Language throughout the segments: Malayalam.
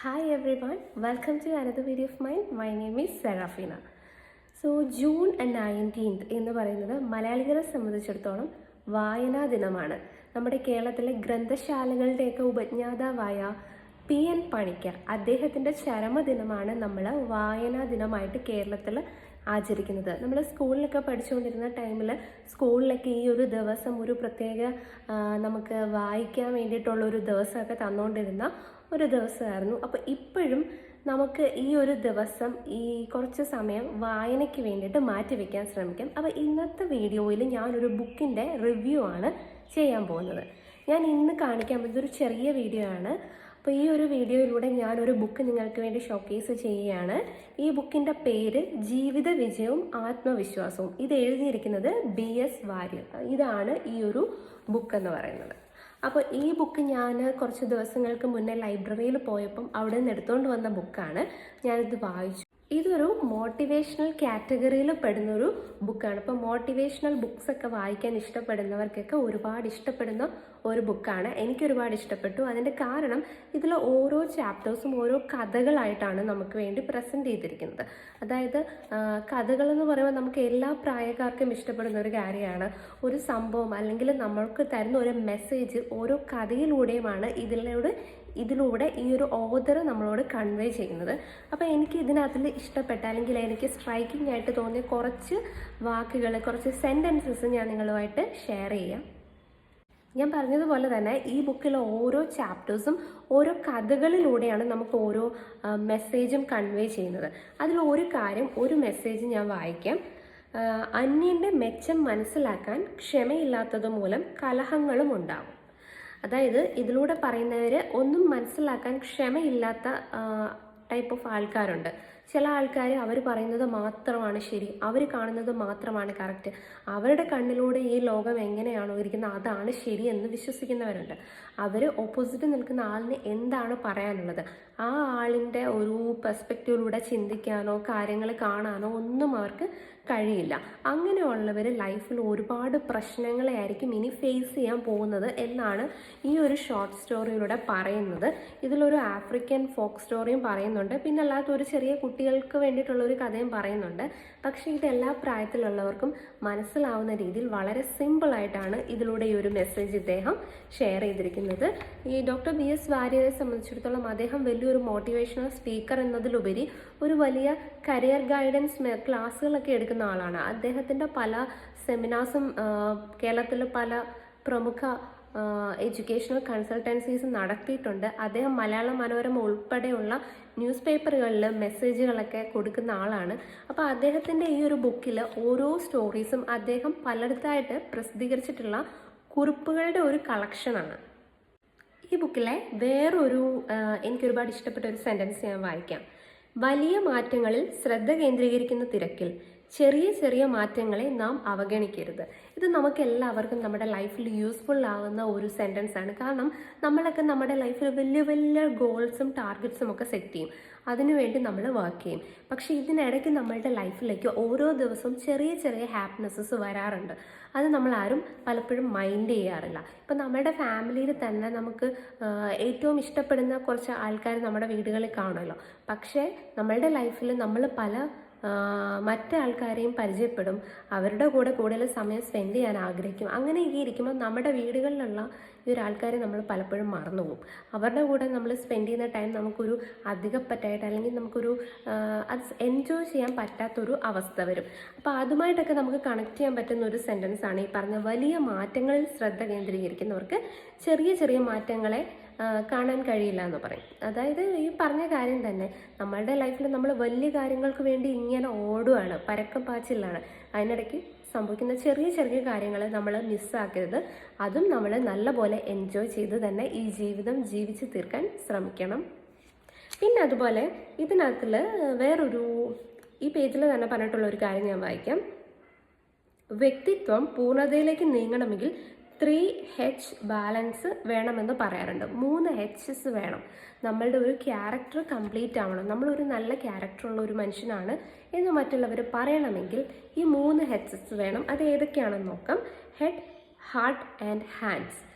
Hi one welcome to another video of mine my name is Serafina so June nineteenth എന്ന് പറയുന്നത് മലയാളികളെ സംബന്ധിച്ചിടത്തോളം വായനാ ദിനമാണ്. നമ്മുടെ കേരളത്തിലെ ഗ്രന്ഥശാലകളുടെയൊക്കെ ഉപജ്ഞാതാവായ പി എൻ പണിക്കർ അദ്ദേഹത്തിന്റെ ചരമദിനമാണ് നമ്മൾ വായനാ ദിനമായിട്ട് കേരളത്തിൽ ആചരിക്കുന്നത്. നമ്മൾ സ്കൂളിലൊക്കെ പഠിച്ചുകൊണ്ടിരുന്ന ടൈമിൽ സ്കൂളിലൊക്കെ ഈ ഒരു ദിവസം ഒരു പ്രത്യേക നമുക്ക് വായിക്കാൻ വേണ്ടിയിട്ടുള്ള ഒരു ദിവസമൊക്കെ തന്നുകൊണ്ടിരുന്ന ഒരു ദിവസമായിരുന്നു. അപ്പോൾ ഇപ്പോഴും നമുക്ക് ഈ ഒരു ദിവസം ഈ കുറച്ച് സമയം വായനയ്ക്ക് വേണ്ടിയിട്ട് മാറ്റിവെക്കാൻ ശ്രമിക്കാം. അപ്പോൾ ഇന്നത്തെ വീഡിയോയിൽ ഞാനൊരു ബുക്കിന്റെ റിവ്യൂ ആണ് ചെയ്യാൻ പോകുന്നത്. ഞാൻ ഇന്ന് കാണിക്കാൻ പറ്റുന്ന ഒരു ചെറിയ വീഡിയോ ആണ്. അപ്പോൾ ഈ ഒരു വീഡിയോയിലൂടെ ഞാനൊരു ബുക്ക് നിങ്ങൾക്ക് വേണ്ടി ഷോക്കേസ് ചെയ്യുകയാണ്. ഈ ബുക്കിന്റെ പേര് ജീവിത വിജയവും ആത്മവിശ്വാസവും. ഇത് എഴുതിയിരിക്കുന്നത് ബി എസ് വാര്യർ. ഇതാണ് ഈ ഒരു ബുക്ക് എന്ന് പറയുന്നത്. അപ്പോൾ ഈ ബുക്ക് ഞാൻ കുറച്ച് ദിവസങ്ങൾക്ക് മുന്നേ ലൈബ്രറിയിൽ പോയപ്പം അവിടെ നിന്ന് എടുത്തുകൊണ്ട് വന്ന ബുക്കാണ് ഞാനിത് വായിച്ചു. ഇതൊരു മോട്ടിവേഷണൽ കാറ്റഗറിയിൽ പെടുന്ന ഒരു ബുക്കാണ് അപ്പോൾ മോട്ടിവേഷണൽ ബുക്സ് ഒക്കെ വായിക്കാൻ ഇഷ്ടപ്പെടുന്നവർക്കൊക്കെ ഒരുപാട് ഇഷ്ടപ്പെടുന്ന ഒരു ബുക്കാണ് എനിക്ക് ഒരുപാട് ഇഷ്ടപ്പെട്ടു. അതിന്റെ കാരണം ഇതിൽ ഓരോ ചാപ്റ്റേഴ്സും ഓരോ കഥകളായിട്ടാണ് നമുക്ക് വേണ്ടി പ്രസന്റ് ചെയ്തിരിക്കുന്നത്. അതായത് കഥകൾ എന്ന് പറയുമ്പോൾ നമുക്ക് എല്ലാ പ്രായക്കാർക്കും ഇഷ്ടപ്പെടുന്ന ഒരു കാര്യമാണ്. ഒരു സംഭവം അല്ലെങ്കിൽ നമ്മൾക്ക് തരുന്ന ഒരു മെസ്സേജ് ഓരോ കഥയിലൂടെയുമാണ് ഇതിലൂടെ ഇതിലൂടെ ഈ ഒരു ഓദർ നമ്മളോട് കൺവേ ചെയ്യുന്നത്. അപ്പോൾ എനിക്ക് ഇതിനകത്തിൽ ഇഷ്ടപ്പെട്ട അല്ലെങ്കിൽ എനിക്ക് സ്ട്രൈക്കിംഗ് ആയിട്ട് തോന്നിയ കുറച്ച് വാക്കുകൾ കുറച്ച് സെന്റൻസസ് ഞാൻ നിങ്ങളുമായിട്ട് ഷെയർ ചെയ്യാം. ഞാൻ പറഞ്ഞതുപോലെ തന്നെ ഈ ബുക്കിലെ ഓരോ ചാപ്റ്റേഴ്സും ഓരോ കഥകളിലൂടെയാണ് നമുക്ക് ഓരോ മെസ്സേജും കൺവേ ചെയ്യുന്നത്. അതിൽ ഒരു കാര്യം ഒരു മെസ്സേജ് ഞാൻ വായിക്കാം. അന്യന്റെ മെച്ചം മനസ്സിലാക്കാൻ ക്ഷമയില്ലാത്തത് മൂലം കലഹങ്ങളും ഉണ്ടാവും. അതായത് ഇതിലൂടെ പറയുന്നവർ ഒന്നും മനസ്സിലാക്കാൻ ക്ഷമയില്ലാത്ത ടൈപ്പ് ഓഫ് ആൾക്കാരുണ്ട്. ചില ആൾക്കാർ അവർ പറയുന്നത് മാത്രമാണ് ശരി അവർ കാണുന്നത് മാത്രമാണ് കറക്റ്റ് അവരുടെ കണ്ണിലൂടെ ഈ ലോകം എങ്ങനെയാണോ ഇരിക്കുന്നത് അതാണ് ശരി എന്ന് വിശ്വസിക്കുന്നവരുണ്ട്. അവർ ഓപ്പോസിറ്റ് നിൽക്കുന്ന ആളിന് എന്താണ് പറയാനുള്ളത്? ആ ആളിന്റെ ഒരു പെർസ്പെക്റ്റീവിലൂടെ ചിന്തിക്കാനോ കാര്യങ്ങൾ കാണാനോ ഒന്നും അവർക്ക് കഴിയില്ല. അങ്ങനെയുള്ളവർ ലൈഫിൽ ഒരുപാട് പ്രശ്നങ്ങളെ ആയിരിക്കും ഇനി ഫേസ് ചെയ്യാൻ പോകുന്നത് എന്നാണ് ഈ ഒരു ഷോർട്ട് സ്റ്റോറിയിലൂടെ പറയുന്നത്. ഇതിലൊരു ആഫ്രിക്കൻ ഫോക്ക് സ്റ്റോറിയും പറയുന്നുണ്ട്. പിന്നെ അല്ലാത്ത ഒരു ചെറിയ കുട്ടികൾക്ക് വേണ്ടിയിട്ടുള്ള ഒരു കഥയും പറയുന്നുണ്ട്. പക്ഷേ ഇത് എല്ലാ പ്രായത്തിലുള്ളവർക്കും മനസ്സിലാവുന്ന രീതിയിൽ വളരെ സിമ്പിളായിട്ടാണ് ഇതിലൂടെ ഈ ഒരു മെസ്സേജ് ഇദ്ദേഹം ഷെയർ ചെയ്തിരിക്കുന്നത്. ഈ ഡോക്ടർ ബി എസ് വാര്യരെ സംബന്ധിച്ചിടത്തോളം അദ്ദേഹം വലിയൊരു മോട്ടിവേഷണൽ സ്പീക്കർ എന്നതിലുപരി ഒരു വലിയ കരിയർ ഗൈഡൻസ് ക്ലാസ്സുകളൊക്കെ എടുക്കുന്ന ആളാണ്. അദ്ദേഹത്തിന്റെ പല സെമിനാർസും കേരളത്തിലെ പല പ്രമുഖ എഡ്യൂക്കേഷണൽ കൺസൾട്ടൻസീസ് നടത്തിയിട്ടുണ്ട്. അദ്ദേഹം മലയാള മനോരമ ഉൾപ്പെടെയുള്ള ന്യൂസ് പേപ്പറുകളിൽ മെസ്സേജുകളൊക്കെ കൊടുക്കുന്ന ആളാണ്. അപ്പോൾ അദ്ദേഹത്തിന്റെ ഈ ഒരു ബുക്കിൽ ഓരോ സ്റ്റോറീസും അദ്ദേഹം പലയിടത്തായിട്ട് പ്രസിദ്ധീകരിച്ചിട്ടുള്ള കുറിപ്പുകളുടെ ഒരു കളക്ഷനാണ് ഈ ബുക്കിലെ വേറൊരു എനിക്ക് ഒരുപാട് ഇഷ്ടപ്പെട്ട ഒരു സെന്റൻസ് ഞാൻ വായിക്കാം. വലിയ മാറ്റങ്ങളിൽ ശ്രദ്ധ കേന്ദ്രീകരിക്കുന്ന തിരക്കിൽ ചെറിയ ചെറിയ മാറ്റങ്ങളെ നാം അവഗണിക്കരുത്. ഇത് നമുക്ക് എല്ലാവർക്കും നമ്മുടെ ലൈഫിൽ യൂസ്ഫുൾ ആവുന്ന ഒരു സെന്റൻസ് ആണ്. കാരണം നമ്മളൊക്കെ നമ്മുടെ ലൈഫിൽ വലിയ വലിയ ഗോൾസും ടാർഗറ്റ്സും ഒക്കെ സെറ്റ് ചെയ്യും. അതിനുവേണ്ടി നമ്മൾ വർക്ക് ചെയ്യും. പക്ഷേ ഇതിനിടയ്ക്ക് നമ്മളുടെ ലൈഫിലേക്ക് ഓരോ ദിവസവും ചെറിയ ചെറിയ ഹാപ്പിനെസ്സസ് വരാറുണ്ട്. അത് നമ്മൾ ആരും പലപ്പോഴും മൈൻഡ് ചെയ്യാറില്ല. ഇപ്പം നമ്മുടെ ഫാമിലിയിൽ തന്നെ നമുക്ക് ഏറ്റവും ഇഷ്ടപ്പെടുന്ന കുറച്ച് ആൾക്കാർ നമ്മുടെ വീടുകളിൽ കാണുമല്ലോ. പക്ഷേ നമ്മളുടെ ലൈഫിൽ നമ്മൾ പല ആഹ്, മറ്റ് ആൾക്കാരെയും പരിചയപ്പെടും. അവരുടെ കൂടെ കൂടുതൽ സമയം സ്പെൻഡ് ചെയ്യാൻ ആഗ്രഹിക്കും. അങ്ങനെ ഇരിക്കുമ്പോൾ നമ്മുടെ വീടുകളിലുള്ള ഈ ഒരു ആൾക്കാരെ നമ്മൾ പലപ്പോഴും മറന്നു പോകും. അവരുടെ കൂടെ നമ്മൾ സ്പെൻഡ് ചെയ്യുന്ന ടൈം നമുക്കൊരു അധികപ്പറ്റായിട്ട് അല്ലെങ്കിൽ നമുക്കൊരു അത് എൻജോയ് ചെയ്യാൻ പറ്റാത്തൊരു അവസ്ഥ വരും. അപ്പോൾ അതുമായിട്ടൊക്കെ നമുക്ക് കണക്ട് ചെയ്യാൻ പറ്റുന്ന ഒരു സെന്റൻസ് ആണ് ഈ പറഞ്ഞ വലിയ മാറ്റങ്ങളിൽ ശ്രദ്ധ കേന്ദ്രീകരിക്കുന്നവർക്ക് ചെറിയ ചെറിയ മാറ്റങ്ങളെ കാണാൻ കഴിയില്ല എന്ന് പറയും. അതായത് ഈ പറഞ്ഞ കാര്യം തന്നെ നമ്മളുടെ ലൈഫിൽ നമ്മൾ വലിയ കാര്യങ്ങൾക്ക് വേണ്ടി ഇങ്ങനെ ഓടുകയാണ് പരക്കം പാച്ചിലാണ്. അതിനിടയ്ക്ക് സംഭവിക്കുന്ന ചെറിയ ചെറിയ കാര്യങ്ങൾ നമ്മൾ മിസ്സാക്കരുത്. അതും നമ്മൾ നല്ലപോലെ എൻജോയ് ചെയ്ത് തന്നെ ഈ ജീവിതം ജീവിച്ച് തീർക്കാൻ ശ്രമിക്കണം. പിന്നെ അതുപോലെ ഇതിനകത്തിൽ വേറൊരു ഈ പേജിൽ തന്നെ പറഞ്ഞിട്ടുള്ള ഒരു കാര്യം ഞാൻ വായിക്കാം. വ്യക്തിത്വം പൂർണതയിലേക്ക് നീങ്ങണമെങ്കിൽ ത്രീ ഹെച്ച് ബാലൻസ് വേണമെന്ന് പറയാറുണ്ട്. മൂന്ന് ഹെച്ചസ് വേണം. നമ്മളുടെ ഒരു ക്യാരക്ടർ കംപ്ലീറ്റ് ആവണം. നമ്മളൊരു നല്ല ക്യാരക്ടറുള്ള ഒരു മനുഷ്യനാണ് എന്ന് മറ്റുള്ളവർ പറയണമെങ്കിൽ ഈ മൂന്ന് ഹെച്ചസ് വേണം. അത് ഏതൊക്കെയാണെന്ന് നോക്കാം. ഹെഡ് ഹാർട്ട് ആൻഡ് ഹാൻഡ്സ്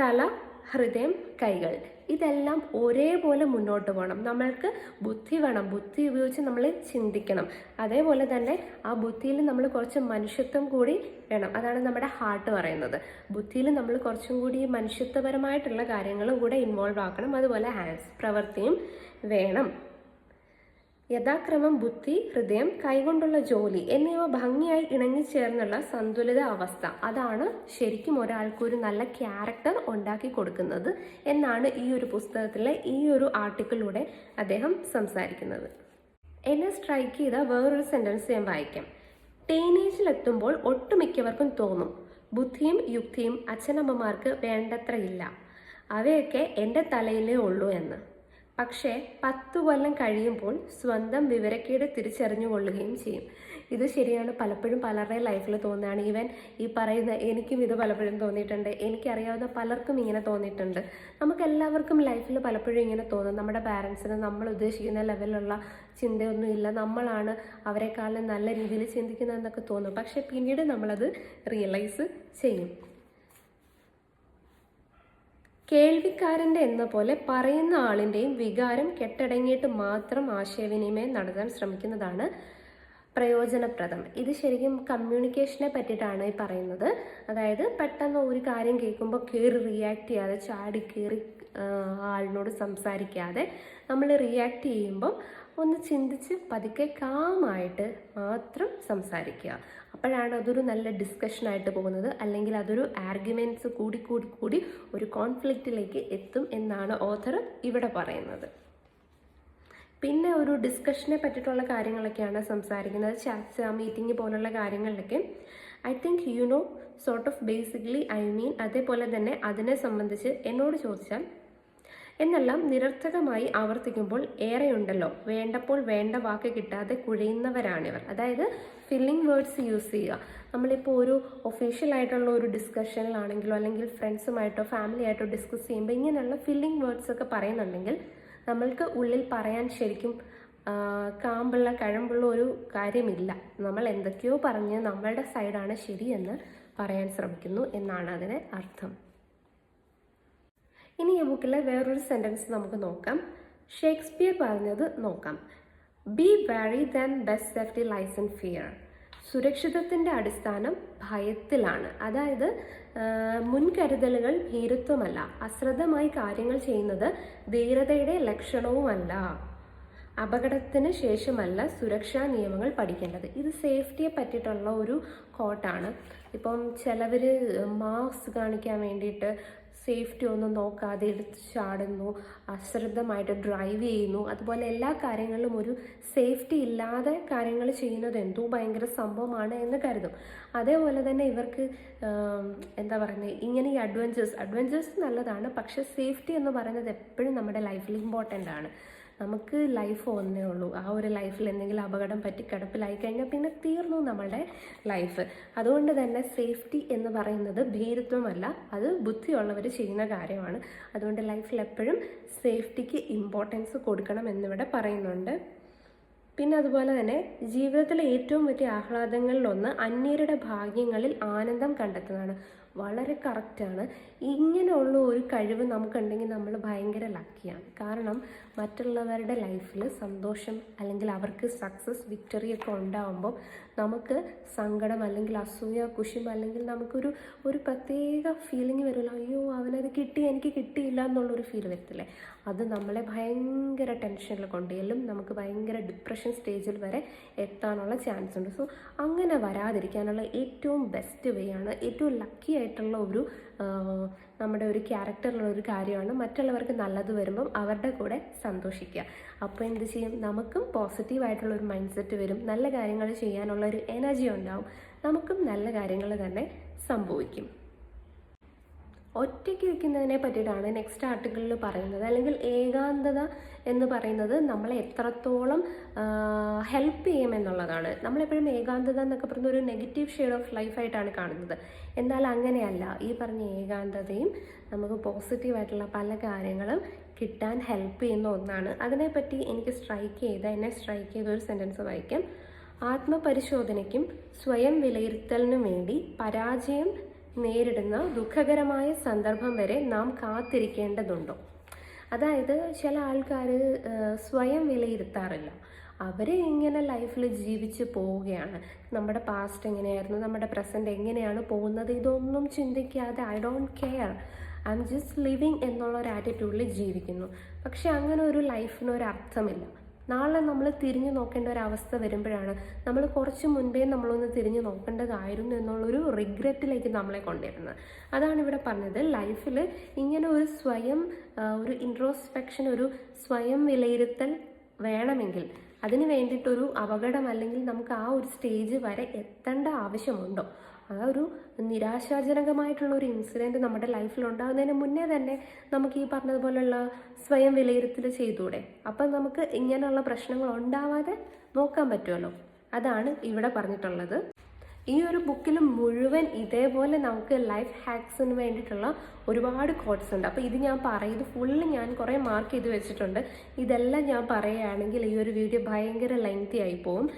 തല ഹൃദയം കൈകൾ. ഇതെല്ലാം ഒരേപോലെ മുന്നോട്ട് പോകണം. നമ്മൾക്ക് ബുദ്ധി വേണം. ബുദ്ധി ഉപയോഗിച്ച് നമ്മൾ ചിന്തിക്കണം. അതേപോലെ തന്നെ ആ ബുദ്ധിയിൽ നമ്മൾ കുറച്ച് മനുഷ്യത്വം കൂടി വേണം. അതാണ് നമ്മുടെ ഹാർട്ട് പറയുന്നത്. ബുദ്ധിയിൽ നമ്മൾ കുറച്ചും കൂടി മനുഷ്യത്വപരമായിട്ടുള്ള കാര്യങ്ങളും കൂടെ ഇൻവോൾവ് ആക്കണം. അതുപോലെ ഹാൻഡ്സ് പ്രവൃത്തിയും വേണം. യഥാക്രമം ബുദ്ധി ഹൃദയം കൈകൊണ്ടുള്ള ജോലി എന്നിവ ഭംഗിയായി ഇണങ്ങി ചേർന്നുള്ള സന്തുലിത അവസ്ഥ. അതാണ് ശരിക്കും ഒരാൾക്ക് ഒരു നല്ല ക്യാരക്ടർ ഉണ്ടാക്കി കൊടുക്കുന്നത് എന്നാണ് ഈ ഒരു പുസ്തകത്തിലെ ഈ ഒരു ആർട്ടിക്കിളിലൂടെ അദ്ദേഹം സംസാരിക്കുന്നത്. എന്നെ സ്ട്രൈക്ക് ചെയ്ത വേറൊരു സെന്റൻസ് ഞാൻ വായിക്കാം. ടീനേജിലെത്തുമ്പോൾ ഒട്ടുമിക്കവർക്കും തോന്നും ബുദ്ധിയും യുക്തിയും അച്ഛനമ്മമാർക്ക് വേണ്ടത്ര ഇല്ല അവയൊക്കെ എന്റെ തലയിലേ ഉള്ളൂ എന്ന്. പക്ഷേ പത്തു കൊല്ലം കഴിയുമ്പോൾ സ്വന്തം വിവരക്കേട് തിരിച്ചറിഞ്ഞുകൊള്ളുകയും ചെയ്യും. ഇത് ശരിയാണ്. പലപ്പോഴും പലരുടെ ലൈഫിൽ തോന്നുകയാണ്. ഈവൻ ഈ പറയുന്ന എനിക്കും ഇത് പലപ്പോഴും തോന്നിയിട്ടുണ്ട്. എനിക്കറിയാവുന്ന പലർക്കും ഇങ്ങനെ തോന്നിയിട്ടുണ്ട്. നമുക്ക് എല്ലാവർക്കും ലൈഫിൽ പലപ്പോഴും ഇങ്ങനെ തോന്നും. നമ്മുടെ പാരൻസിന് നമ്മൾ ഉദ്ദേശിക്കുന്ന ലെവലിലുള്ള ചിന്തയൊന്നുമില്ല നമ്മളാണ് അവരെക്കാളും നല്ല രീതിയിൽ ചിന്തിക്കുന്നതെന്നൊക്കെ തോന്നും. പക്ഷേ പിന്നീട് നമ്മളത് റിയലൈസ് ചെയ്യും. കേൾവിക്കാരന്റെ എന്ന പോലെ പറയുന്ന ആളിന്റെയും വികാരം കെട്ടടങ്ങിയിട്ട് മാത്രം ആശയവിനിമയം നടത്താൻ ശ്രമിക്കുന്നതാണ് പ്രയോജനപ്രദം. ഇത് ശരിക്കും കമ്മ്യൂണിക്കേഷനെ പറ്റിയിട്ടാണ് ഈ പറയുന്നത്. അതായത് പെട്ടെന്ന് ഒരു കാര്യം കേൾക്കുമ്പോൾ കയറി റിയാക്ട് ചെയ്യാതെ ചാടി കയറി ആളിനോട് സംസാരിക്കാതെ നമ്മൾ റിയാക്ട് ചെയ്യുമ്പോൾ ഒന്ന് ചിന്തിച്ച് പതുക്കെ കാമായിട്ട് മാത്രം സംസാരിക്കുക. അപ്പോഴാണ് അതൊരു നല്ല ഡിസ്കഷനായിട്ട് പോകുന്നത്. അല്ലെങ്കിൽ അതൊരു ആർഗ്യുമെന്റ്സ് കൂടി കൂടി കൂടി ഒരു കോൺഫ്ലിക്റ്റിലേക്ക് എത്തും എന്നാണ് ഓഥർ ഇവിടെ പറയുന്നത്. പിന്നെ ഒരു ഡിസ്കഷനെ പറ്റിയിട്ടുള്ള കാര്യങ്ങളൊക്കെയാണ് സംസാരിക്കുന്നത്. ചർച്ച മീറ്റിംഗ് പോലുള്ള കാര്യങ്ങളിലൊക്കെ. I think you know sort of basically I mean അതേപോലെ തന്നെ അതിനെ സംബന്ധിച്ച് എന്നോട് ചോദിച്ചാൽ എന്നെല്ലാം നിരർത്ഥകമായി ആവർത്തിക്കുമ്പോൾ ഏറെയുണ്ടല്ലോ. വേണ്ടപ്പോൾ വേണ്ട വാക്ക് കിട്ടാതെ കുഴയുന്നവരാണിവർ. അതായത് ഫില്ലിംഗ് വേർഡ്സ് യൂസ് ചെയ്യുക. നമ്മളിപ്പോൾ ഒരു ഒഫീഷ്യലായിട്ടുള്ള ഒരു ഡിസ്കഷനിലാണെങ്കിലോ അല്ലെങ്കിൽ ഫ്രണ്ട്സുമായിട്ടോ ഫാമിലി ആയിട്ടോ ഡിസ്കസ് ചെയ്യുമ്പോൾ ഇങ്ങനെയുള്ള ഫില്ലിംഗ് വേർഡ്സ് ഒക്കെ പറയുന്നുണ്ടെങ്കിൽ നമ്മൾക്ക് ഉള്ളിൽ പറയാൻ ശരിക്കും കാമ്പുള്ള കഴമ്പുള്ള ഒരു കാര്യമില്ല. നമ്മൾ എന്തൊക്കെയോ പറഞ്ഞ് നമ്മളുടെ സൈഡാണ് ശരിയെന്ന് പറയാൻ ശ്രമിക്കുന്നു എന്നാണ് അതിന് അർത്ഥം. ഇനി ഈ ബുക്കിലെ വേറൊരു സെന്റൻസ് നമുക്ക് നോക്കാം. ഷേക്സ്പിയർ പറഞ്ഞത് നോക്കാം. Be wary then best safety lies in fear സുരക്ഷിതത്തിന്റെ അടിസ്ഥാനം ഭയത്തിലാണ്. അതായത് മുൻകരുതലുകൾ ഭീരുത്വമല്ല. അശ്രദ്ധമായി കാര്യങ്ങൾ ചെയ്യുന്നത് ധീരതയുടെ ലക്ഷണവുമല്ല. അപകടത്തിന് ശേഷമല്ല സുരക്ഷാ നിയമങ്ങൾ പഠിക്കേണ്ടത്. ഇത് സേഫ്റ്റിയെ പറ്റിയിട്ടുള്ള ഒരു കോട്ടാണ്. ഇപ്പം ചിലവർ മാസ്ക് കാണിക്കാൻ വേണ്ടിയിട്ട് സേഫ്റ്റി ഒന്നും നോക്കാതെ എടുത്ത് ചാടുന്നു അശ്രദ്ധമായിട്ട് ഡ്രൈവ് ചെയ്യുന്നു. അതുപോലെ എല്ലാ കാര്യങ്ങളിലും ഒരു സേഫ്റ്റി ഇല്ലാതെ കാര്യങ്ങൾ ചെയ്യുന്നത് എന്തോ ഭയങ്കര സംഭവമാണ് എന്ന് കരുതും. അതേപോലെ തന്നെ ഇവർക്ക് എന്താ പറയുന്നത് ഇങ്ങനെ ഈ അഡ്വഞ്ചേഴ്സ് അഡ്വഞ്ചേഴ്സ് നല്ലതാണ് പക്ഷേ സേഫ്റ്റി എന്ന് പറയുന്നത് എപ്പോഴും നമ്മുടെ ലൈഫിൽ ഇമ്പോർട്ടന്റ് ആണ്. നമുക്ക് ലൈഫ് ഒന്നേ ഉള്ളൂ. ആ ഒരു ലൈഫിൽ എന്തെങ്കിലും അപകടം പറ്റി കിടപ്പിലായി കഴിഞ്ഞാൽ പിന്നെ തീർന്നു നമ്മളുടെ ലൈഫ് അതുകൊണ്ട് തന്നെ സേഫ്റ്റി എന്ന് പറയുന്നത് ഭീരുത്വമല്ല അത് ബുദ്ധിയുള്ളവർ ചെയ്യുന്ന കാര്യമാണ്. അതുകൊണ്ട് ലൈഫിൽ എപ്പോഴും സേഫ്റ്റിക്ക് ഇമ്പോർട്ടൻസ് കൊടുക്കണം എന്നിവിടെ പറയുന്നുണ്ട്. പിന്നെ അതുപോലെ തന്നെ ജീവിതത്തിലെ ഏറ്റവും വലിയ ആഹ്ലാദങ്ങളിലൊന്ന് അന്യരുടെ ഭാഗ്യങ്ങളിൽ ആനന്ദം കണ്ടെത്തുന്നതാണ്. വളരെ കറക്റ്റാണ് ഇങ്ങനെയുള്ള ഒരു കഴിവ് നമുക്കുണ്ടെങ്കിൽ നമ്മൾ ഭയങ്കര ലക്കിയാണ് കാരണം മറ്റുള്ളവരുടെ ലൈഫിൽ സന്തോഷം അല്ലെങ്കിൽ അവർക്ക് സക്സസ് വിക്ടറി ഒക്കെ ഉണ്ടാകുമ്പോൾ നമുക്ക് സങ്കടം അല്ലെങ്കിൽ അസൂയ കുശും അല്ലെങ്കിൽ നമുക്കൊരു ഒരു പ്രത്യേക ഫീലിംഗ് വരുമല്ലോ. അയ്യോ അവനത് കിട്ടി എനിക്ക് കിട്ടിയില്ല എന്നുള്ളൊരു ഫീൽ വരത്തില്ലേ? അത് നമ്മളെ ഭയങ്കര ടെൻഷനിൽ കൊണ്ടുചെല്ലും. നമുക്ക് ഭയങ്കര ഡിപ്രഷൻ സ്റ്റേജിൽ വരെ എത്താനുള്ള ചാൻസ് ഉണ്ട്. സോ അങ്ങനെ വരാതിരിക്കാനുള്ള ഏറ്റവും ബെസ്റ്റ് വേ ആണ് ഏറ്റവും ലക്കി ആയിട്ടുള്ള ഒരു നമ്മുടെ ഒരു ക്യാരക്ടറിലുള്ള ഒരു കാര്യമാണ്. മറ്റുള്ളവർക്ക് നല്ലത് വരുമ്പം അവരുടെ കൂടെ സന്തോഷിക്കുക. അപ്പോൾ എന്ത് ചെയ്യും? നമുക്കും പോസിറ്റീവായിട്ടുള്ള ഒരു മൈൻഡ് സെറ്റ് വരും. നല്ല കാര്യങ്ങൾ ചെയ്യാനുള്ള ഒരു എനർജി ഉണ്ടാവും. നമുക്കും നല്ല കാര്യങ്ങൾ തന്നെ സംഭവിക്കും. ഒറ്റയ്ക്ക് ഇരിക്കുന്നതിനെ പറ്റിയിട്ടാണ് നെക്സ്റ്റ് ആർട്ടിക്കിളിൽ പറയുന്നത്. അല്ലെങ്കിൽ ഏകാന്തത എന്ന് പറയുന്നത് നമ്മളെ എത്രത്തോളം ഹെൽപ്പ് ചെയ്യുമെന്നുള്ളതാണ് നമ്മളെപ്പോഴും ഏകാന്തത എന്നൊക്കെ പറയുന്ന ഒരു നെഗറ്റീവ് ഷെയ്ഡ് ഓഫ് ലൈഫായിട്ടാണ് കാണുന്നത്. എന്നാൽ അങ്ങനെയല്ല. ഈ പറഞ്ഞ ഏകാന്തതയും നമുക്ക് പോസിറ്റീവായിട്ടുള്ള പല കാര്യങ്ങളും കിട്ടാൻ ഹെൽപ്പ് ചെയ്യുന്ന ഒന്നാണ്. അതിനെപ്പറ്റി എനിക്ക് സ്ട്രൈക്ക് ചെയ്ത എന്നെ സ്ട്രൈക്ക് ചെയ്ത ഒരു സെന്റൻസ് വായിക്കാം. ആത്മപരിശോധനയ്ക്കും സ്വയം വിലയിരുത്തലിനും വേണ്ടി പരാജയം നേരിടുന്ന ദുഃഖകരമായ സന്ദർഭം വരെ നാം കാത്തിരിക്കേണ്ടതുണ്ടോ? അതായത് ചില ആൾക്കാർ സ്വയം വിലയിരുത്താറില്ല. അവർ ഇങ്ങനെ ലൈഫിൽ ജീവിച്ച് പോവുകയാണ്. നമ്മുടെ പാസ്റ്റ് എങ്ങനെയായിരുന്നു? നമ്മുടെ പ്രസന്റ് എങ്ങനെയാണ് പോകുന്നത്? ഇതൊന്നും ചിന്തിക്കാതെ I don't care I'm just living എന്നുള്ള ഒരു ആറ്റിറ്റ്യൂഡിൽ ജീവിക്കുന്നു. പക്ഷെ അങ്ങനെ ഒരു ലൈഫിന് ഒരു അർത്ഥമില്ല. നാളെ നമ്മൾ തിരിഞ്ഞു നോക്കേണ്ട ഒരു അവസ്ഥ വരുമ്പോഴാണ് നമ്മൾ കുറച്ച് മുൻപേ നമ്മളൊന്ന് തിരിഞ്ഞു നോക്കേണ്ടതായിരുന്നു എന്നുള്ളൊരു റിഗ്രറ്റിലേക്ക് നമ്മളെ കൊണ്ടുവരുന്നത്. അതാണ് ഇവിടെ പറഞ്ഞത്. ലൈഫിൽ ഇങ്ങനെ ഒരു സ്വയം ഒരു ഇൻട്രോസ്പെക്ഷൻ ഒരു സ്വയം വിലയിരുത്തൽ വേണമെങ്കിൽ അതിന് വേണ്ടിയിട്ടൊരു അപകടം അല്ലെങ്കിൽ നമുക്ക് ആ ഒരു സ്റ്റേജ് വരെ എത്തേണ്ട ആവശ്യമുണ്ടോ? ആ ഒരു നിരാശാജനകമായിട്ടുള്ള ഒരു ഇൻസിഡന്റ് നമ്മുടെ ലൈഫിൽ ഉണ്ടാകുന്നതിന് മുന്നേ തന്നെ നമുക്ക് ഈ പറഞ്ഞതുപോലെയുള്ള സ്വയം വിലയിരുത്തൽ ചെയ്തൂടെ? അപ്പം നമുക്ക് ഇങ്ങനെയുള്ള പ്രശ്നങ്ങൾ ഉണ്ടാവാതെ നോക്കാൻ പറ്റുമല്ലോ അതാണ് ഇവിടെ പറഞ്ഞിട്ടുള്ളത്. ഈ ഒരു ബുക്കിൽ മുഴുവൻ ഇതേപോലെ നമുക്ക് ലൈഫ് ഹാക്സിന് വേണ്ടിയിട്ടുള്ള ഒരുപാട് കോഡ്സ് ഉണ്ട്. അപ്പോൾ ഇത് ഞാൻ പറയും ഇത് ഫുള്ള് ഞാൻ കുറേ മാർക്ക് ചെയ്ത് വെച്ചിട്ടുണ്ട്. ഇതെല്ലാം ഞാൻ പറയുകയാണെങ്കിൽ ഈ ഒരു വീഡിയോ ഭയങ്കര ലെങ്തി ആയി പോകും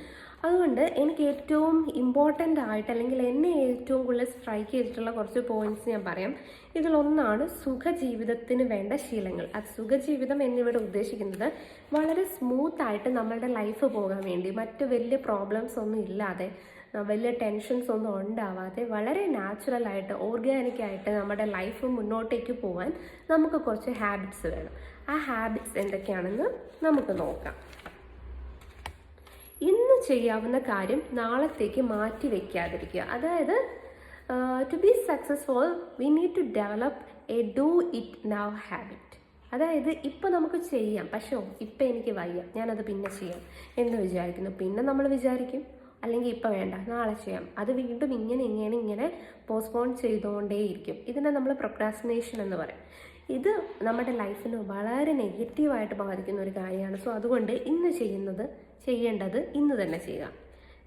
അതുകൊണ്ട് എനിക്ക് ഏറ്റവും ഇമ്പോർട്ടന്റ് ആയിട്ട് അല്ലെങ്കിൽ എന്നെ ഏറ്റവും കൂടുതൽ സ്ട്രൈക്ക് ചെയ്തിട്ടുള്ള കുറച്ച് പോയിന്റ്സ് ഞാൻ പറയാം. ഇതിലൊന്നാണ് സുഖജീവിതത്തിന് വേണ്ട ശീലങ്ങൾ. അത് സുഖജീവിതം എന്നിവിടെ ഉദ്ദേശിക്കുന്നത് വളരെ സ്മൂത്ത് ആയിട്ട് നമ്മളുടെ ലൈഫ് പോകാൻ വേണ്ടി. മറ്റ് വലിയ പ്രോബ്ലംസ് ഒന്നും ഇല്ലാതെ വലിയ ടെൻഷൻസ് ഒന്നും ഉണ്ടാവാതെ വളരെ നാച്ചുറലായിട്ട് ഓർഗാനിക്കായിട്ട് നമ്മുടെ ലൈഫ് മുന്നോട്ടേക്ക് പോകാൻ നമുക്ക് കുറച്ച് ഹാബിറ്റ്സ് വേണം. ആ ഹാബിറ്റ്സ് എന്തൊക്കെയാണെന്ന് നമുക്ക് നോക്കാം. ഇന്ന് ചെയ്യാവുന്ന കാര്യം നാളത്തേക്ക് മാറ്റി വയ്ക്കാതിരിക്കുക അതായത് to be successful we need to develop a do it now habit അതായത് ഇപ്പം നമുക്ക് ചെയ്യാം. പക്ഷേ ഇപ്പം എനിക്ക് വയ്യ. ഞാനത് പിന്നെ ചെയ്യാം എന്ന് വിചാരിക്കുന്നു. പിന്നെ നമ്മൾ വിചാരിക്കും അല്ലെങ്കിൽ ഇപ്പം വേണ്ട നാളെ ചെയ്യാം. അത് വീണ്ടും ഇങ്ങനെ ഇങ്ങനെ ഇങ്ങനെ പോസ്റ്റ്പോൺ ചെയ്തുകൊണ്ടേയിരിക്കും. ഇതിനെ നമ്മൾ പ്രൊക്രാസിനേഷൻ എന്ന് പറയും. ഇത് നമ്മുടെ ലൈഫിന് വളരെ നെഗറ്റീവായിട്ട് ബാധിക്കുന്ന ഒരു കാര്യമാണ്. സോ അതുകൊണ്ട് ഇന്ന് ചെയ്യുന്നത് ചെയ്യേണ്ടത് ഇന്ന് തന്നെ ചെയ്യുക.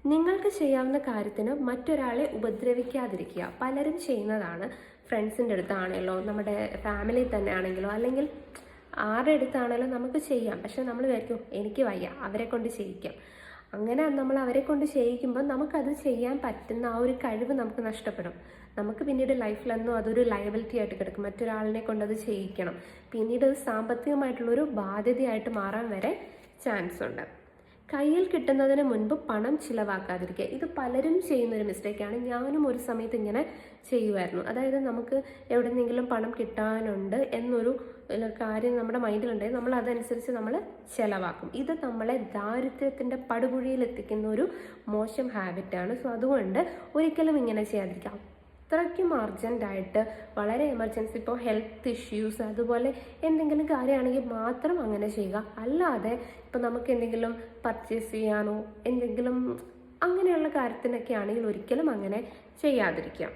നിങ്ങൾക്ക് ചെയ്യാവുന്ന കാര്യത്തിന് മറ്റൊരാളെ ഉപദ്രവിക്കാതിരിക്കുക. പലരും ചെയ്യുന്നതാണ്. ഫ്രണ്ട്സിന്റെ അടുത്താണെങ്കിലോ നമ്മുടെ ഫാമിലി തന്നെ ആണെങ്കിലോ അല്ലെങ്കിൽ ആരുടെ അടുത്താണെങ്കിലോ നമുക്ക് ചെയ്യാം. പക്ഷെ നമ്മൾ വിചാരിക്കും എനിക്ക് വയ്യ അവരെ കൊണ്ട് ചെയ്യിക്കാം. അങ്ങനെ നമ്മൾ അവരെ കൊണ്ട് ചെയ്യിക്കുമ്പോൾ നമുക്കത് ചെയ്യാൻ പറ്റുന്ന ആ ഒരു കഴിവ് നമുക്ക് നഷ്ടപ്പെടും. നമുക്ക് പിന്നീട് ലൈഫിലെന്നും അതൊരു ലയബിലിറ്റി ആയിട്ട് കിടക്കും. മറ്റൊരാളിനെ കൊണ്ട് അത് ചെയ്യിക്കണം. പിന്നീട് സാമ്പത്തികമായിട്ടുള്ളൊരു ബാധ്യതയായിട്ട് മാറാൻ വരെ ചാൻസ് ഉണ്ട്. കയ്യിൽ കിട്ടുന്നതിന് മുൻപ് പണം ചിലവാക്കാതിരിക്കുക. ഇത് പലരും ചെയ്യുന്ന ഒരു മിസ്റ്റേക്കാണ് ഞാനും ഒരു സമയത്ത് ഇങ്ങനെ ചെയ്യുമായിരുന്നു അതായത് നമുക്ക് എവിടെന്നെങ്കിലും പണം കിട്ടാനുണ്ട് എന്നൊരു കാര്യം നമ്മുടെ മൈൻഡിലുണ്ടെങ്കിൽ നമ്മൾ അതനുസരിച്ച് നമ്മൾ ചിലവാക്കും. ഇത് നമ്മളെ ദാരിദ്ര്യത്തിന്റെ പടുകുഴിയിൽ എത്തിക്കുന്ന ഒരു മോശം ഹാബിറ്റാണ് സോ അതുകൊണ്ട് ഒരിക്കലും ഇങ്ങനെ ചെയ്യാതിരിക്കുക. അത്രയ്ക്കും അർജന്റായിട്ട് വളരെ എമർജൻസി ഇപ്പോൾ ഹെൽത്ത് ഇഷ്യൂസ് അതുപോലെ എന്തെങ്കിലും കാര്യമാണെങ്കിൽ മാത്രം അങ്ങനെ ചെയ്യുക. അല്ലാതെ ഇപ്പോൾ നമുക്ക് എന്തെങ്കിലും പർച്ചേസ് ചെയ്യാനോ എന്തെങ്കിലും അങ്ങനെയുള്ള കാര്യത്തിനൊക്കെ ആണെങ്കിൽ ഒരിക്കലും അങ്ങനെ ചെയ്യാതിരിക്കുക.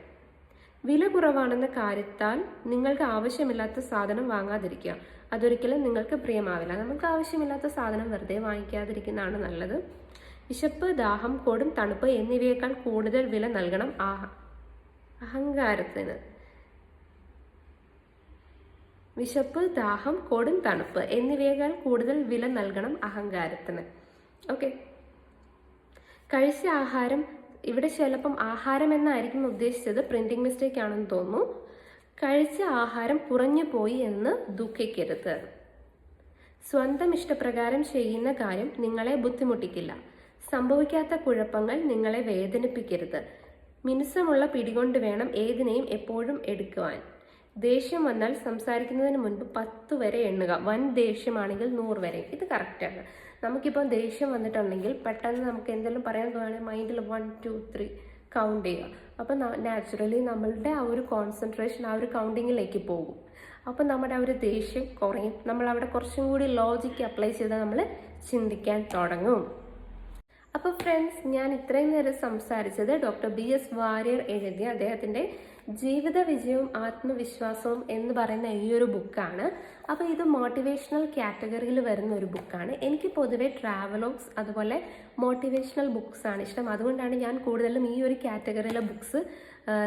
വില കുറവാണെന്ന കാര്യത്താൽ നിങ്ങൾക്ക് ആവശ്യമില്ലാത്ത സാധനം വാങ്ങാതിരിക്കുക. അതൊരിക്കലും നിങ്ങൾക്ക് പ്രിയമാവില്ല. നമുക്ക് ആവശ്യമില്ലാത്ത സാധനം വെറുതെ വാങ്ങിക്കാതിരിക്കുന്നതാണ് നല്ലത്. വിശപ്പ് ദാഹം കൊടും തണുപ്പ് എന്നിവയേക്കാൾ കൂടുതൽ വില നൽകണം ആഹ അഹങ്കാരത്തിന്. വിശപ്പ് ദാഹം കൊടും തണുപ്പ് എന്നിവയേക്കാൾ കൂടുതൽ വില നൽകണം അഹങ്കാരത്തിന്. ഓക്കെ. കഴിച്ച ആഹാരം ഇവിടെ ചിലപ്പം ആഹാരം എന്നായിരിക്കും ഉദ്ദേശിച്ചത് പ്രിന്റിംഗ് മിസ്റ്റേക്ക് ആണെന്ന് തോന്നുന്നു. കഴിച്ച ആഹാരം കുറഞ്ഞു പോയി എന്ന് ദുഃഖിക്കരുത്. സ്വന്തം ഇഷ്ടപ്രകാരം ചെയ്യുന്ന കാര്യം നിങ്ങളെ ബുദ്ധിമുട്ടിക്കില്ല. സംഭവിക്കാത്ത കുഴപ്പങ്ങൾ നിങ്ങളെ വേദനിപ്പിക്കരുത്. മിനുസമുള്ള പിടികൊണ്ട് വേണം ഏതിനെയും എപ്പോഴും എടുക്കുവാൻ. ദേഷ്യം വന്നാൽ സംസാരിക്കുന്നതിന് മുൻപ് പത്ത് വരെ എണ്ണുക. വൻ ദേഷ്യമാണെങ്കിൽ നൂറ് വരെ. ഇത് കറക്റ്റാണ് നമുക്കിപ്പോൾ ദേഷ്യം വന്നിട്ടുണ്ടെങ്കിൽ പെട്ടെന്ന് നമുക്ക് എന്തെങ്കിലും പറയാൻ തോന്നുകയാണെങ്കിൽ മൈൻഡിൽ വൺ ടു ത്രീ കൗണ്ട് ചെയ്യുക. അപ്പം നാച്ചുറലി നമ്മളുടെ ആ ഒരു കോൺസെൻട്രേഷൻ ആ ഒരു കൗണ്ടിങ്ങിലേക്ക് പോകും. അപ്പം നമ്മുടെ ആ ഒരു ദേഷ്യം കുറയും. നമ്മൾ അവിടെ കുറച്ചും കൂടി ലോജിക്ക് അപ്ലൈ ചെയ്താൽ നമ്മൾ ചിന്തിക്കാൻ തുടങ്ങും. അപ്പോൾ ഫ്രണ്ട്സ് ഞാൻ ഇത്രയും നേരം സംസാരിച്ചത് ഡോക്ടർ ബി എസ് വാര്യർ എഴുതിയ അദ്ദേഹത്തിന്റെ ജീവിത വിജയവും ആത്മവിശ്വാസവും എന്ന് പറയുന്ന ഈ ഒരു ബുക്കാണ് അപ്പോൾ ഇത് മോട്ടിവേഷണൽ കാറ്റഗറിയിൽ വരുന്ന ഒരു ബുക്കാണ് എനിക്ക് പൊതുവേ ട്രാവലോഗ്സ് അതുപോലെ മോട്ടിവേഷണൽ ബുക്സ് ആണ് ഇഷ്ടം. അതുകൊണ്ടാണ് ഞാൻ കൂടുതലും ഈ ഒരു കാറ്റഗറിയിലെ ബുക്സ്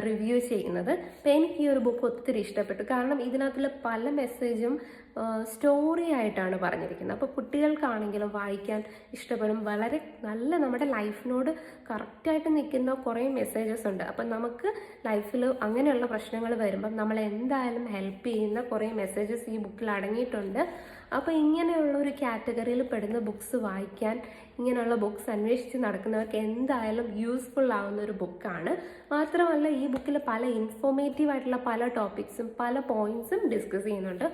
റിവ്യൂ ചെയ്യുന്നത്. അപ്പോൾ എനിക്ക് ഈ ഒരു ബുക്ക് ഒത്തിരി ഇഷ്ടപ്പെട്ടു. കാരണം ഇതിനകത്തുള്ള പല മെസ്സേജും സ്റ്റോറി ആയിട്ടാണ് പറഞ്ഞിരിക്കുന്നത്. അപ്പോൾ കുട്ടികൾക്കാണെങ്കിലും വായിക്കാൻ ഇഷ്ടപ്പെടും. വളരെ നല്ല നമ്മുടെ ലൈഫിനോട് കറക്റ്റായിട്ട് നിൽക്കുന്ന കുറേ മെസ്സേജസ് ഉണ്ട്. അപ്പം നമുക്ക് ലൈഫിൽ അങ്ങനെയുള്ള പ്രശ്നങ്ങൾ വരുമ്പം നമ്മൾ എന്തായാലും ഹെൽപ്പ് ചെയ്യുന്ന കുറേ മെസ്സേജസ് ഈ ബുക്കിൽ അടങ്ങിയിട്ടുണ്ട് അപ്പോൾ ഇങ്ങനെയുള്ള ഒരു കാറ്റഗറിയിൽ പെടുന്ന ബുക്ക്സ് വായിക്കാൻ ഇങ്ങനെയുള്ള ബുക്ക്സ് അന്വേഷിച്ച് നടക്കുന്നവർക്ക് എന്തായാലും യൂസ്ഫുൾ ആവുന്ന ഒരു ബുക്കാണ് മാത്രമല്ല ഈ ബുക്കിൽ പല ഇൻഫോർമേറ്റീവ് ആയിട്ടുള്ള പല ടോപ്പിക്സും പല പോയിന്റ്സും ഡിസ്കസ് ചെയ്യുന്നുണ്ട്.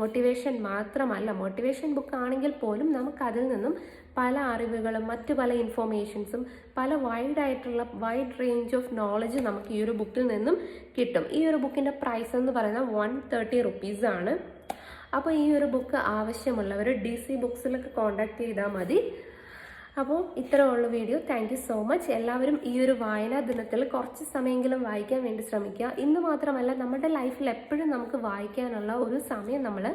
മോട്ടിവേഷൻ മാത്രമല്ല മോട്ടിവേഷൻ ബുക്ക് ആണെങ്കിൽ പോലും നമുക്കതിൽ നിന്നും പല അറിവുകളും മറ്റു പല ഇൻഫോർമേഷൻസും പല വൈഡ് ആയിട്ടുള്ള വൈഡ് റേഞ്ച് ഓഫ് നോളജ് നമുക്ക് ഈ ഒരു ബുക്കിൽ നിന്നും കിട്ടും. ഈ ഒരു ബുക്കിന്റെ പ്രൈസ് എന്ന് പറയുന്നത് വൺ തേർട്ടി റുപ്പീസ് ആണ്. അപ്പോൾ ഈ ഒരു ബുക്ക് ആവശ്യമുള്ളവർ ഡി സി ബുക്സിലൊക്കെ കോൺടാക്ട് ചെയ്താൽ മതി. അപ്പോൾ ഇത്രയുള്ള വീഡിയോ താങ്ക് സോ മച്ച് എല്ലാവരും ഈ ഒരു വായനാ ദിനത്തിൽ കുറച്ച് സമയമെങ്കിലും വായിക്കാൻ വേണ്ടി ശ്രമിക്കുക. ഇന്ന് മാത്രമല്ല നമ്മുടെ ലൈഫിൽ എപ്പോഴും നമുക്ക് വായിക്കാനുള്ള ഒരു സമയം നമ്മൾ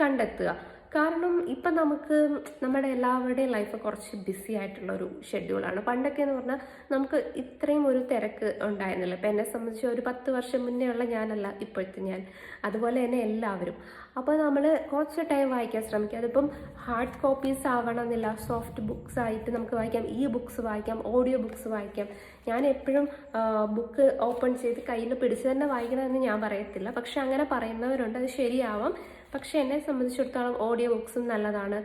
കണ്ടെത്തുക. കാരണം ഇപ്പം നമുക്ക് നമ്മുടെ എല്ലാവരുടെയും ലൈഫ് കുറച്ച് ബിസി ആയിട്ടുള്ള ഒരു ഷെഡ്യൂളാണ് പണ്ടൊക്കെ എന്ന് പറഞ്ഞാൽ നമുക്ക് ഇത്രയും ഒരു തിരക്ക് ഉണ്ടായിരുന്നില്ല. ഇപ്പം എന്നെ സംബന്ധിച്ച് ഒരു പത്ത് വർഷം മുന്നേ ഉള്ള ഞാനല്ല ഇപ്പോഴത്തെ ഞാൻ. അതുപോലെ തന്നെ എല്ലാവരും. അപ്പോൾ നമ്മൾ കുറച്ച് ടൈം വായിക്കാൻ ശ്രമിക്കുക അതിപ്പം ഹാർഡ് കോപ്പീസ് ആവണമെന്നില്ല. സോഫ്റ്റ് ബുക്സ് ആയിട്ട് നമുക്ക് വായിക്കാം. ഈ ബുക്സ് വായിക്കാം. ഓഡിയോ ബുക്സ് വായിക്കാം. ഞാൻ എപ്പോഴും ബുക്ക് ഓപ്പൺ ചെയ്ത് കയ്യിൽ പിടിച്ച് തന്നെ വായിക്കണമെന്ന് ഞാൻ പറയത്തില്ല. പക്ഷെ അങ്ങനെ പറയുന്നവരുണ്ട്. അത് ശരിയാവാം. പക്ഷെ എന്നെ സംബന്ധിച്ചിടത്തോളം ഓഡിയോ ബുക്സും നല്ലതാണ്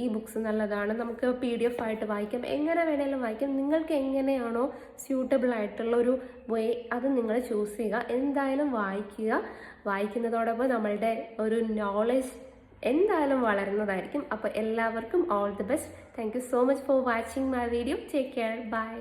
ഈ ബുക്സ് നല്ലതാണ്. നമുക്ക് പി ഡി എഫ് ആയിട്ട് വായിക്കാം. എങ്ങനെ വേണേലും വായിക്കാം. നിങ്ങൾക്ക് എങ്ങനെയാണോ സ്യൂട്ടബിൾ ആയിട്ടുള്ള ഒരു വേ അത് നിങ്ങൾ ചൂസ് ചെയ്യുക. എന്തായാലും വായിക്കുക. വായിക്കുന്നതോടൊപ്പം നമ്മളുടെ ഒരു നോളജ് എന്തായാലും വളരുന്നതായിരിക്കും. അപ്പോൾ എല്ലാവർക്കും all the best thank you so much for watching my video take care bye